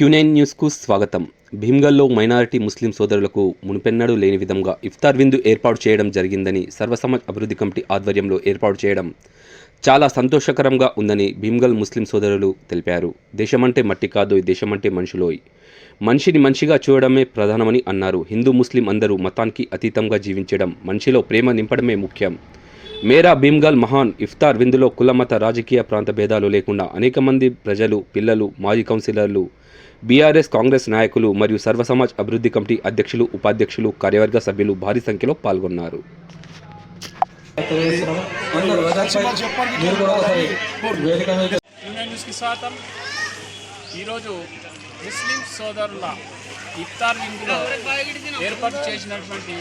Quinine న్యూస్కు స్వాగతం. భీమ్గల్లో minority ముస్లిం సోదరులకు మునిపెన్నడూ లేని విధంగా ఇఫ్తార్ విందు ఏర్పాటు చేయడం జరిగిందని సర్వసమాజ్ అభివృద్ధి కమిటీ ఆధ్వర్యంలో ఏర్పాటు చేయడం చాలా సంతోషకరంగా ఉందని భీమ్గల్ ముస్లిం సోదరులు తెలిపారు. దేశమంటే మట్టి కాదోయ్ దేశమంటే మనుషులోయ్. మనిషిని మనిషిగా చూడడమే ప్రధానమని అన్నారు. హిందూ ముస్లిం అందరూ మతానికి అతీతంగా జీవించడం మనిషిలో ప్రేమ నింపడమే ముఖ్యం. మేరా భీమ్గల్ మహాన్ ఇఫ్తార్ విందులో కులమత రాజకీయ ప్రాంత భేదాలు లేకుండా అనేక మంది ప్రజలు పిల్లలు మాజీ కౌన్సిలర్లు బీఆర్ఎస్ కాంగ్రెస్ నాయకులు మరియు సర్వసమాజ్ అభివృద్ధి కమిటీ అధ్యక్షులు ఉపాధ్యక్షులు కార్యవర్గ సభ్యులు భారీ సంఖ్యలో పాల్గొన్నారు. ఈరోజు ముస్లిం సోదరుల ఇఫ్తార్ విందులో ఏర్పాటు చేసినటువంటి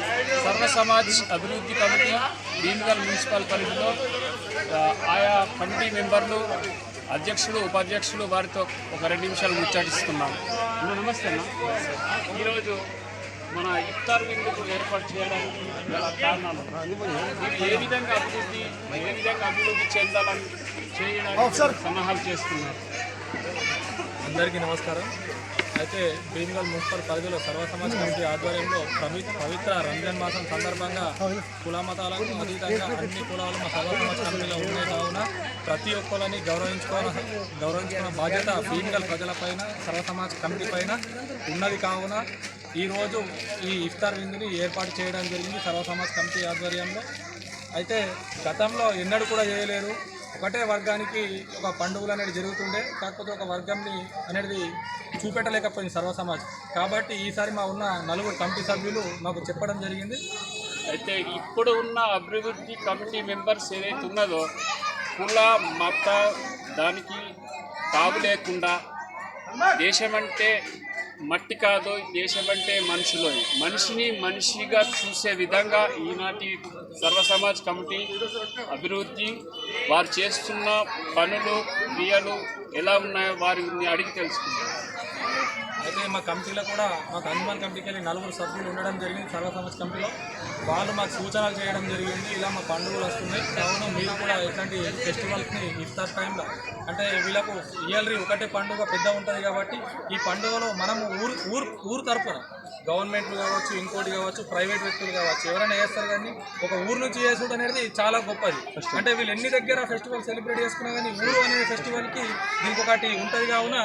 సర్వ సమాజ్ అభివృద్ధి కమిటీ భీమగల్ మున్సిపల్ పరిధిలో ఆయా కమిటీ మెంబర్లు అధ్యక్షులు ఉపాధ్యక్షులు వారితో ఒక రెండు నిమిషాలు ముచ్చటిస్తున్నాం. అన్న, నమస్తే అన్న. ఈరోజు మన ఇఫ్తార్ విందుకు ఏర్పాటు చేయడానికి గల కారణాలు. ఏ విధంగా అభివృద్ధి ఏ విధంగా అభివృద్ధి చెందాలని చేయడానికి సన్నాహాలు చేస్తున్నారు? అందరికీ నమస్కారం. అయితే భీమగల్ మున్సిపల్ పరిధిలో సర్వసమాజ్ కమిటీ ఆధ్వర్యంలో పవిత్ర రంజాన్ మాసం సందర్భంగా కుల మతాలకు అతీతంగా అన్ని కులాలు మా సర్వ సమాజ్ కమిటీలో ఉండే కావున ప్రతి ఒక్కరిని గౌరవించుకోవాల గౌరవించుకున్న బాధ్యత భీమగల్ ప్రజలపైన సర్వసమాజ్ కమిటీ పైన ఉన్నది. కావున ఈరోజు ఈ ఇఫ్తార్ విందుని ఏర్పాటు చేయడం జరిగింది సర్వసమాజ్ కమిటీ ఆధ్వర్యంలో. అయితే గతంలో ఎన్నడూ కూడా చేయలేరు. ఒకటే వర్గానికి ఒక పండుగలు అనేది జరుగుతుండే కాకపోతే ఒక వర్గంని అనేది చూపెట్టలేకపోయింది సర్వసమాజ్ కాబట్టి ఈసారి మా ఉన్న నలుగురు కమిటీ సభ్యులు మాకు చెప్పడం జరిగింది. అయితే ఇప్పుడు ఉన్న అభివృద్ధి కమిటీ మెంబర్స్ ఏదైతే ఉన్నదో కుల మత దానికి తాగు లేకుండా దేశమంటే మట్టి కాదు దేశమంటే మనుషులో. మనిషిని మనిషిగా చూసే విధంగా ఈనాటి సర్వ సమాజ్ కమిటీ అభివృద్ధి వారు చేస్తున్న పనులు క్రియలు ఎలా ఉన్నాయో వారిని అడిగి తెలుసుకుంటారు అయితే మా కమిటీలో కూడా మాకు హనుమాన్ కమిటీకి వెళ్ళి నలుగురు సభ్యులు ఉండడం జరిగింది సర్వ సమాజ్ కమిటీలో. వాళ్ళు మాకు సూచనలు చేయడం జరిగింది ఇలా మా పండుగలు వస్తున్నాయి. కావున మీరు కూడా ఇట్లాంటి ఫెస్టివల్స్ని ఇఫ్తార్ టైంలో. అంటే వీళ్ళకు ఇయర్లీ ఒకటే పండుగ పెద్ద ఉంటుంది కాబట్టి ఈ పండుగలో మనము ఊరు ఊరు ఊరు తరపున గవర్నమెంట్లు కావచ్చు ఇంకోటి కావచ్చు ప్రైవేట్ వ్యక్తులు కావచ్చు ఎవరైనా చేస్తారు కానీ ఒక ఊరు నుంచి చేసుడు అనేది చాలా గొప్పది. అంటే వీళ్ళు ఎన్ని దగ్గర ఫెస్టివల్ సెలబ్రేట్ చేసుకున్నా కానీ ఊరు అనే ఫెస్టివల్కి దీనికి ఒకటి ఉంటుంది కావున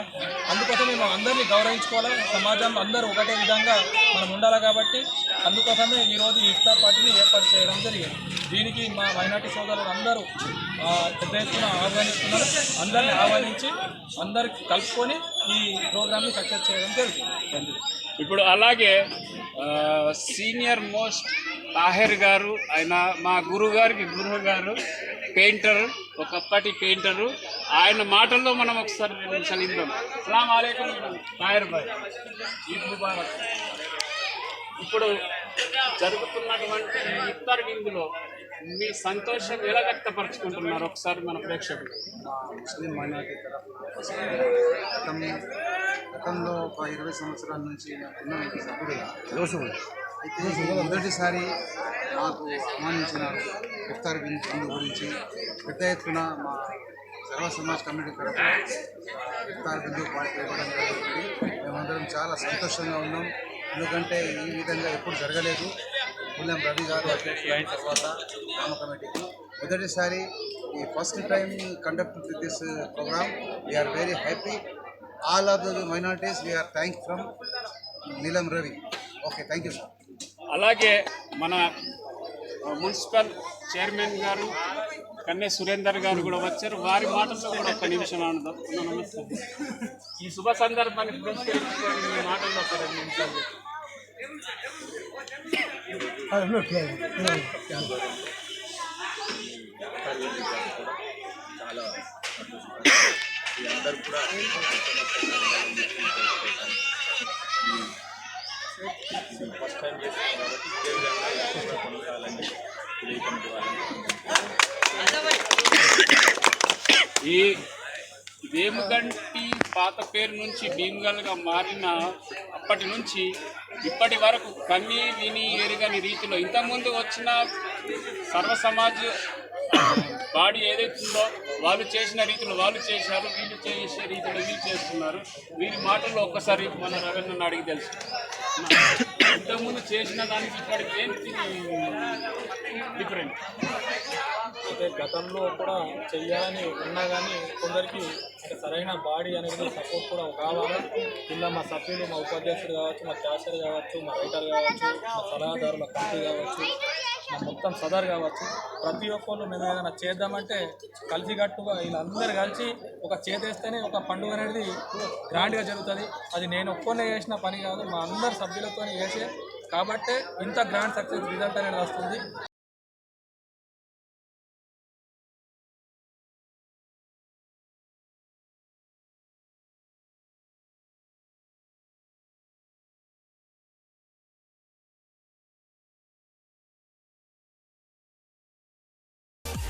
అందుకోసమే మనం అందరినీ గౌరవించుకోవాలా సమాజంలో అందరూ ఒకటే విధంగా మనం ఉండాలి కాబట్టి అందుకోసమే ఈరోజు ఈ ఇఫ్తార్ పార్టీని ఏర్పాటు చేయడం జరిగింది. దీనికి మా మైనార్టీ సోదరులు అందరూ పెద్ద ఎత్తున ఆహ్వానిస్తున్నారు. అందరిని ఆహ్వానించి అందరికి కలుపుకొని ఈ ప్రోగ్రామ్ని సక్సెస్ చేయడం జరిగింది ఇప్పుడు అలాగే సీనియర్ మోస్ట్ తాహిర్ గారు ఆయన మా గురువు గారికి గురువు గారు పెయింటర్ ఒకప్పటి పెయింటరు ఆయన మాటల్లో మనం ఒకసారి నిమిషాలు అస్సలాము అలైకుం తాహిర్ భాయ్. ముబారక్. ఇప్పుడు జరుగుతున్నటువంటి ఈ ఇఫ్తార్ విందులో మీ సంతోషం ఎలా వ్యక్తపరచుకుంటున్నారు? ఒకసారి మన ప్రేక్షకులు. మా ముస్లిం మైనారిటీ తరఫున గతంలో ఒక ఇరవై సంవత్సరాల నుంచి సభ్యుడు అయితే మొదటిసారి మాకు ఆహ్వానించినారు ఇఫ్తార్ విందు గురించి పెద్ద ఎత్తున మా సర్వ సమాజ్ కమిటీ తరఫున ఇఫ్తార్ బిందు పార్టీ ఇవ్వడం జరుగుతుంది. మేమందరం చాలా సంతోషంగా ఉన్నాం. ఎందుకంటే ఈ విధంగా ఎప్పుడు జరగలేదు. పుల్లం రవి గారు అధ్యక్షులైన తర్వాత గ్రామ కమిటీకి. మొదటిసారి ఈ first time conduct this program. We are very happy all of the minorities we are thank from Neelam Ravi. Okay thank you sir అలాగే మన మున్సిపల్ చైర్మన్ గారు కన్నే సురేందర్ గారు కూడా వచ్చారు. వారి మాటల్లో కూడా ఒక నిమిషం ఆనందం. ఈ శుభ సందర్భాన్ని పురస్కరించుకొని మీ మాటల్లో ఒక రెండు నిమిషాలు ఈ వేముగంటి పాత పేరు నుంచి భీమగల్గా మారిన అప్పటి నుంచి ఇప్పటి వరకు కన్ని విని ఎరుగని రీతిలో ఇంతకుముందు వచ్చిన సర్వ సమాజ బాడీ ఏదైతే ఉందో వాళ్ళు చేసిన రీతిలో వాళ్ళు చేశారు వీళ్ళు చేసే రీతిలో వీళ్ళు చేస్తున్నారు. వీరి మాటల్లో ఒక్కసారి మన రవీంద్రని అడిగి తెలుసు. ఇంతకుముందు చేసిన దానికి ఇక్కడికి ఏంటి డిఫరెంట్ అయితే గతంలో కూడా చెయ్యాలని ఉన్నా కానీ కొందరికి అంటే సరైన బాడీ అనేది సపోర్ట్ కూడా కావాలి. ఇలా మా సభ్యులు మా ఉపాధ్యక్షుడు కావచ్చు మా క్యాషర్ కావచ్చు మా రైటర్ కావచ్చు మా సలహాదారుల కమిటీ కావచ్చు. మొత్తం సదర్ కావచ్చు. ప్రతి ఒక్కళ్ళు మేము ఏదైనా చేద్దామంటే కలిసికట్టుగా వీళ్ళందరూ కలిసి ఒక చేతేస్తేనే ఒక పండుగ అనేది గ్రాండ్గా జరుగుతుంది. అది నేను ఒక్కనే చేసిన పని కాదు మా అందరి సభ్యులతో చేసే. కాబట్టే ఇంత గ్రాండ్ సక్సెస్ రిజల్ట్ అనేది వస్తుంది.